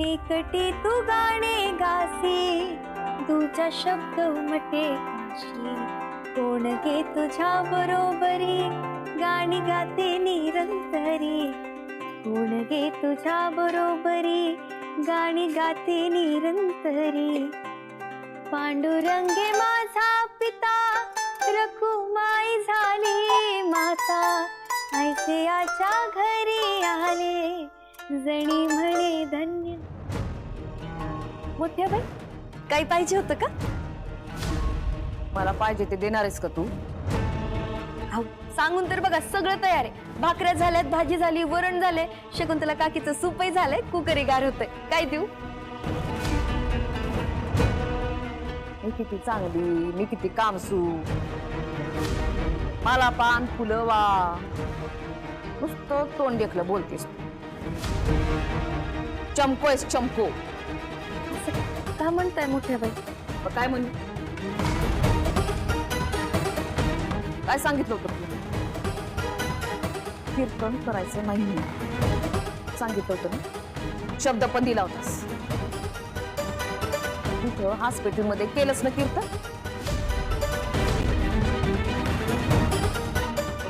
एकटी तू गाणे गासी तुझा शब्द उमटे काशी कोण गे तुझ्या बरोबरी गाणी गाते निरंतरी. कोण गे तुझ्या बरोबरी गाणी गाते निरंतरी. पांडुरंगे माझा पिता रखुमाई झाली माता. ऐसियाच्या घरी आले जणी मोठ्या बाई? काही पाहिजे होतं का? मला पाहिजे ते देणारेस का तू? अहो, सांगून तर बघा सगळं तयार आहे. भाकऱ्या झाल्यात भाजी झाली वरण झाले शकुंतला काकीचं सूपही झालंय कुकरी गार होतंय. काय देऊ? मी किती चांगली मी किती कामसू. मला पान फुलं वा नुसतं तोंड देखलं बोलतेस. चमको आहेस चमको असं का म्हणताय मोठ्या बाई? मग काय म्हण? काय सांगितलं होतं? तुला कीर्तन करायचं नाही सांगितलं होतं ना? शब्द पण दिला होतास. तिथं हॉस्पिटलमध्ये केलंच ना कीर्तन?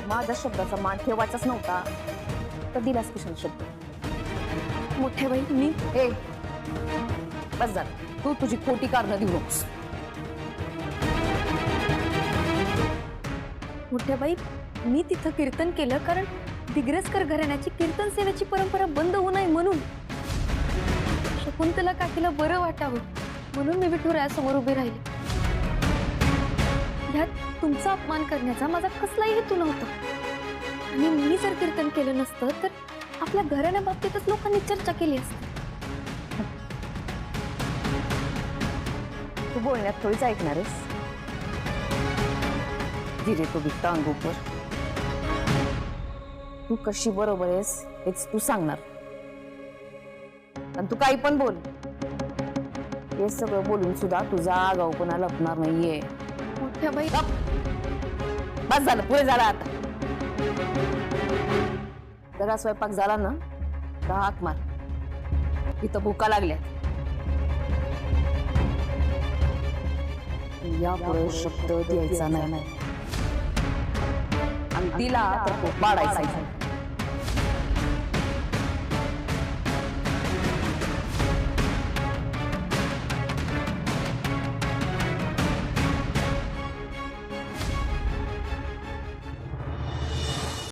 माझ्या शब्दाचा मान ठेवायचाच नव्हता. तर दिलास किशन शब्द? मोठ्या बाई मी? ए बस झालं तू तुझी खोटी कारणं देऊ नकोस. मोठ्या बाई मी तिथं कीर्तन केलं कारण दिग्रसकर घराण्याची कीर्तन सेवेची परंपरा बंद होऊ नये म्हणून. शकुंतला काकीला बरं वाटावं म्हणून मी विठुरायासमोर उभे राहिले. ह्यात तुमचा अपमान करण्याचा माझा कसलाही हेतू नव्हता. आणि मी जर कीर्तन केलं नसतं तर आपल्या घराण्याबाबतीतच लोकांनी चर्चा केली असती. बोलण्यात थोडीच ऐकणार आहेस धीरे तो बिकता अंगोपर तू कशी बरोबर आहेस हेच तू सांगणार आणि तू काही पण बोल हे सगळं बोलून सुद्धा तुझा आगाऊपणा लपणार नाहीये मोठ्या बाई बस झालं पुढे झालं आता जरा स्वयंपाक झाला ना तर हाक मार इथं भुका लागल्या यापुढे शब्द द्यायचा नाही. आणि तिला तर पाडायचा